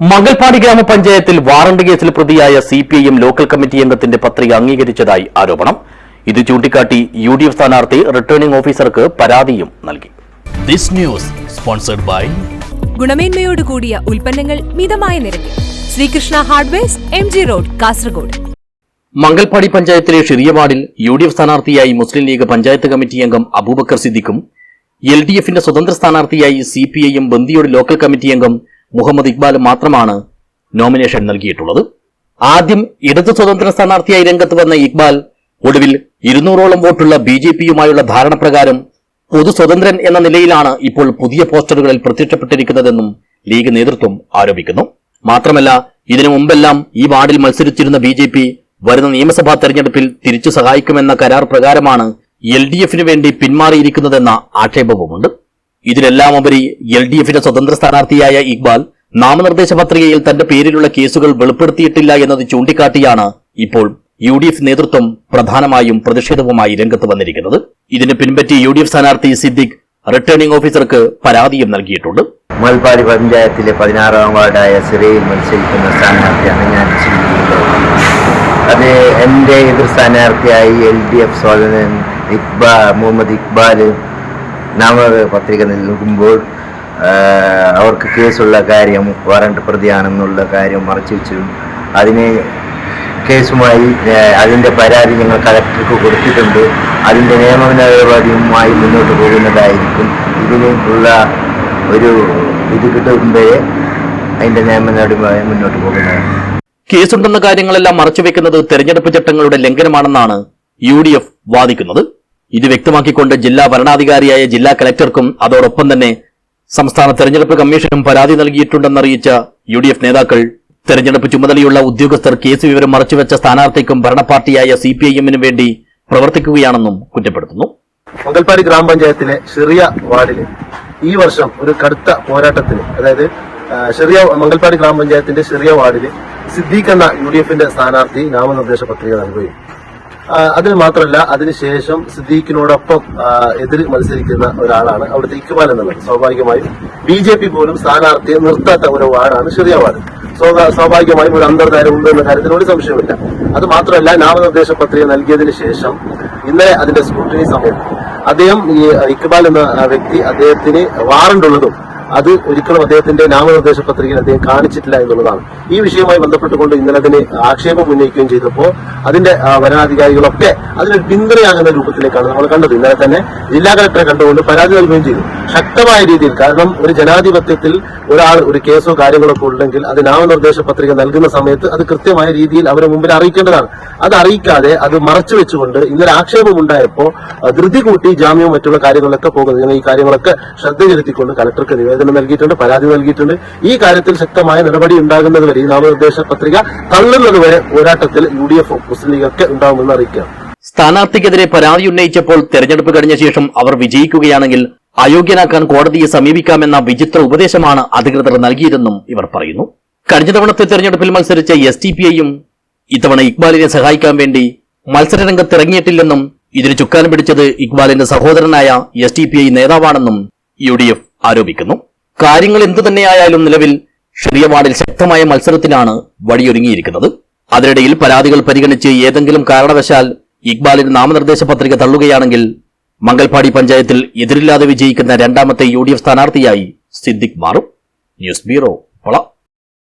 മംഗൽപാടി ഗ്രാമപഞ്ചായത്തിൽ വാറണ്ട് കേസിൽ പ്രതിയായ C P I M local committee അംഗത്തിന്റെ പത്രിക അംഗീകരിച്ചതായി ആരോപണം. ഇത് ചൂണ്ടിക്കാട്ടി യു ഡി എഫ് സ്ഥാനാർത്ഥി റിട്ടേണിംഗ് ഓഫീസർക്ക് പരാതിയും നൽകി. ദിസ് ന്യൂസ് സ്പോൺസർഡ് ബൈ ഗുണമേന്മയോട് കൂടിയ ഉൽപ്പന്നങ്ങൾ മിതമായ നിരക്കിൽ. Sreekrishna hardwares M G road Kasaragod. Mangalpady പഞ്ചായത്തിലെ ഷിറിയവാർഡിൽ യു ഡി എഫ് സ്ഥാനാർത്ഥിയായി മുസ്ലിം ലീഗ് പഞ്ചായത്ത് കമ്മിറ്റി അംഗം അബൂബക്കർ സിദ്ദിഖും എൽ ഡി എഫിന്റെ സ്വതന്ത്ര സ്ഥാനാർത്ഥിയായി C P I M Bandiyod local committee അംഗം മുഹമ്മദ് ഇക്ബാലും മാത്രമാണ് നോമിനേഷൻ നൽകിയിട്ടുള്ളത്. ആദ്യം ഇടതു സ്വതന്ത്ര സ്ഥാനാർത്ഥിയായി രംഗത്ത് വന്ന ഇക്ബാൽ ഒടുവിൽ ഇരുന്നൂറോളം വോട്ടുള്ള ബി ജെ പിയുമായുള്ള ധാരണ പ്രകാരം പൊതു സ്വതന്ത്രൻ എന്ന നിലയിലാണ് ഇപ്പോൾ പുതിയ പോസ്റ്ററുകളിൽ പ്രത്യക്ഷപ്പെട്ടിരിക്കുന്നതെന്നും ലീഗ് നേതൃത്വം ആരോപിക്കുന്നു. മാത്രമല്ല ഇതിനു മുമ്പെല്ലാം ഈ വാർഡിൽ മത്സരിച്ചിരുന്ന ബി ജെ പി വരുന്ന നിയമസഭാ തെരഞ്ഞെടുപ്പിൽ തിരിച്ചു സഹായിക്കുമെന്ന കരാർ പ്രകാരമാണ് എൽ ഡി എഫിന് വേണ്ടി പിന്മാറിയിരിക്കുന്നതെന്ന ആക്ഷേപവുമുണ്ട്. ഇതിലെല്ലാം ഉപരി എൽ ഡി എഫിന്റെ സ്വതന്ത്ര സ്ഥാനാർത്ഥിയായ ഇക്ബാൽ നാമനിർദ്ദേശ പത്രികയിൽ തന്റെ പേരിലുള്ള കേസുകൾ വെളിപ്പെടുത്തിയിട്ടില്ല എന്നത് ചൂണ്ടിക്കാട്ടിയാണ് ഇപ്പോൾ യു ഡി എഫ് നേതൃത്വം പ്രധാനമായും പ്രതിഷേധവുമായി രംഗത്ത് വന്നിരിക്കുന്നത്. ഇതിനെ പിൻപറ്റി യു ഡി എഫ് സ്ഥാനാർത്ഥി സിദ്ദിഖ് റിട്ടേണിംഗ് ഓഫീസർക്ക് പരാതിയും നൽകിയിട്ടുണ്ട്. മൽപ്പാടി പഞ്ചായത്തിലെ പതിനാറാം വാർഡായ സിറയിൽ മത്സരിക്കുന്ന സ്ഥാനാർത്ഥിയാണ് ഞാൻ അത് എന്റെ എതിർ സ്ഥാനാർത്ഥിയായി എൽ ഡി എഫ് സോദനൻ ഇക്ബാ മുഹമ്മദ് ഇക്ബാൽ നാമപത്രിക നൽകുമ്പോൾ ആ, അവർക്ക് കേസുള്ള കാര്യം വാറണ്ട് പ്രതിയാണെന്നുള്ള കാര്യം മറച്ചു വെച്ചു അതിന് കേസുമായി അതിന്റെ പരാതി ഞങ്ങൾ കളക്ടർക്ക് കൊടുത്തിട്ടുണ്ട്. അതിന്റെ നിയമ മുന്നോട്ട് പോകുന്നതായിരിക്കും. ഇതിനുള്ള ഒരു ഇത് കിട്ടുമ്പോഴേ അതിന്റെ നിയമ നടപടിയുമായി മുന്നോട്ട് പോകുന്നത് കേസുണ്ടെന്ന കാര്യങ്ങളെല്ലാം മറച്ചുവെക്കുന്നത് തെരഞ്ഞെടുപ്പ് ചട്ടങ്ങളുടെ ലംഘനമാണെന്നാണ് യു ഡി എഫ് വാദിക്കുന്നത്. ഇത് വ്യക്തമാക്കിക്കൊണ്ട് ജില്ലാ ഭരണാധികാരിയായ ജില്ലാ കലക്ടർക്കും അതോടൊപ്പം തന്നെ സംസ്ഥാന തെരഞ്ഞെടുപ്പ് കമ്മീഷനും പരാതി നൽകിയിട്ടുണ്ടെന്നറിയിച്ച യു നേതാക്കൾ തെരഞ്ഞെടുപ്പ് ചുമതലയുള്ള ഉദ്യോഗസ്ഥർ കേസ് വിവരം മറച്ചുവെച്ച സ്ഥാനാർത്ഥിക്കും ഭരണപാർട്ടിയായ സി പി ഐ എമ്മിനും വേണ്ടി പ്രവർത്തിക്കുകയാണെന്നും കുറ്റപ്പെടുത്തുന്നു. മംഗൽപ്പാടി ഗ്രാമപഞ്ചായത്തിലെ ചെറിയ വാർഡിൽ ഈ വർഷം ഒരു കടുത്ത പോരാട്ടത്തിൽ അതായത് ചെറിയ മംഗൽപ്പാടി ഗ്രാമപഞ്ചായത്തിന്റെ ചെറിയ വാർഡിൽ സിദ്ദീഖ് എന്ന യു ഡി എഫിന്റെ സ്ഥാനാർത്ഥി നാമനിർദ്ദേശ പത്രിക നൽകുകയും അതിന് മാത്രമല്ല അതിനുശേഷം സിദ്ദീഖിനോടൊപ്പം എതിർ മത്സരിക്കുന്ന ഒരാളാണ് അവിടുത്തെ ഇക്ബാൽ എന്നുള്ളത് സ്വാഭാവികമായും ബി ജെ പി പോലും സ്ഥാനാർത്ഥിയെ നിർത്താത്ത ഒരു വാർഡാണ് ഷെറിയ വാർഡ് സ്വാഭാവികമായും ഒരു അന്തർധാരം ഉണ്ട് എന്ന കാര്യത്തിൽ ഒരു സംശയമില്ല അത് മാത്രമല്ല നാമനിർദ്ദേശ പത്രിക നൽകിയതിനു ശേഷം ഇന്നലെ അതിന്റെ സ്ക്രൂട്ടിനി സമയത്ത് അദ്ദേഹം ഈ ഇക്ബാൽ എന്ന വ്യക്തി അദ്ദേഹത്തിന് വാറണ്ട് ഉള്ളതും അത് ഒരിക്കലും അദ്ദേഹത്തിന്റെ നാമനിർദ്ദേശ പത്രികയിൽ അദ്ദേഹം കാണിച്ചിട്ടില്ല എന്നുള്ളതാണ്. ഈ വിഷയവുമായി ബന്ധപ്പെട്ടുകൊണ്ട് ഇന്നലെ അതിന് ആക്ഷേപം ഉന്നയിക്കുകയും ചെയ്തപ്പോൾ അതിന്റെ വരണാധികാരികളൊക്കെ അതിനൊരു പിന്തുണയാകുന്ന രൂപത്തിലേക്കാണ് നമ്മൾ കണ്ടത്. ഇന്നലെ തന്നെ ജില്ലാ കളക്ടറെ കണ്ടുകൊണ്ട് പരാതി നൽകുകയും ചെയ്തു. ശക്തമായ രീതിയിൽ കാരണം ഒരു ജനാധിപത്യത്തിൽ ഒരാൾ ഒരു കേസോ കാര്യങ്ങളൊക്കെ ഉണ്ടെങ്കിൽ അത് നാമനിർദ്ദേശ പത്രിക നൽകുന്ന സമയത്ത് അത് കൃത്യമായ രീതിയിൽ അവരെ മുമ്പിൽ അറിയിക്കേണ്ടതാണ്. അത് അറിയിക്കാതെ അത് മറച്ചു വെച്ചുകൊണ്ട് ഇന്നലെ ആക്ഷേപം ഉണ്ടായപ്പോൾ ധൃതി കൂട്ടി ജാമ്യവും മറ്റുള്ള കാര്യങ്ങളൊക്കെ പോകുന്നത്. ഈ കാര്യങ്ങളൊക്കെ ശ്രദ്ധ ചെലുത്തിക്കൊണ്ട് കലക്ടർക്ക് നിവേദനം നൽകിയിട്ടുണ്ട് പരാതി നൽകിയിട്ടുണ്ട്. ഈ കാര്യത്തിൽ ശക്തമായ നടപടി ഉണ്ടാകുന്നത് വരെ ഈ നാമനിർദ്ദേശ പത്രിക തള്ളുന്നത് വരെ പോരാട്ടത്തിൽ യു ഡി എഫ് മുസ്ലിം ലീഗൊക്കെ ഉണ്ടാകുമെന്ന് അറിയിക്കാം സ്ഥാനാർത്ഥിക്കെതിരെ പരാതി ഉന്നയിച്ചപ്പോൾ തെരഞ്ഞെടുപ്പ് കഴിഞ്ഞ ശേഷം അവർ വിജയിക്കുകയാണെങ്കിൽ അയോഗ്യനാക്കാൻ കോടതിയെ സമീപിക്കാമെന്ന വിചിത്ര ഉപദേശമാണ് അധികൃതർ നൽകിയതെന്നും ഇവർ പറയുന്നു. കഴിഞ്ഞ തവണത്തെ തെരഞ്ഞെടുപ്പിൽ മത്സരിച്ച എസ് ടി പി ഐയും ഇത്തവണ ഇക്ബാലിനെ സഹായിക്കാൻ വേണ്ടി മത്സരരംഗത്ത് ഇറങ്ങിയിട്ടില്ലെന്നും ഇതിന് ചുക്കാൻ പിടിച്ചത് ഇക്ബാലിന്റെ സഹോദരനായ എസ് ടി പി ഐ നേതാവാണെന്നും യു ഡി എഫ് ആരോപിക്കുന്നു. കാര്യങ്ങൾ എന്തു തന്നെയായാലും നിലവിൽ ഷെറിയ വാർഡിൽ ശക്തമായ മത്സരത്തിനാണ് വഴിയൊരുങ്ങിയിരിക്കുന്നത്. അതിനിടയിൽ പരാതികൾ പരിഗണിച്ച് ഏതെങ്കിലും കാരണവശാൽ ഇക്ബാലിന് നാമനിർദ്ദേശ പത്രിക തള്ളുകയാണെങ്കിൽ മംഗൽപാടി പഞ്ചായത്തിൽ എതിരില്ലാതെ വിജയിക്കുന്ന രണ്ടാമത്തെ യു ഡി എഫ് സ്ഥാനാർത്ഥിയായി സിദ്ദിഖ് മാറും. News bureau പൊള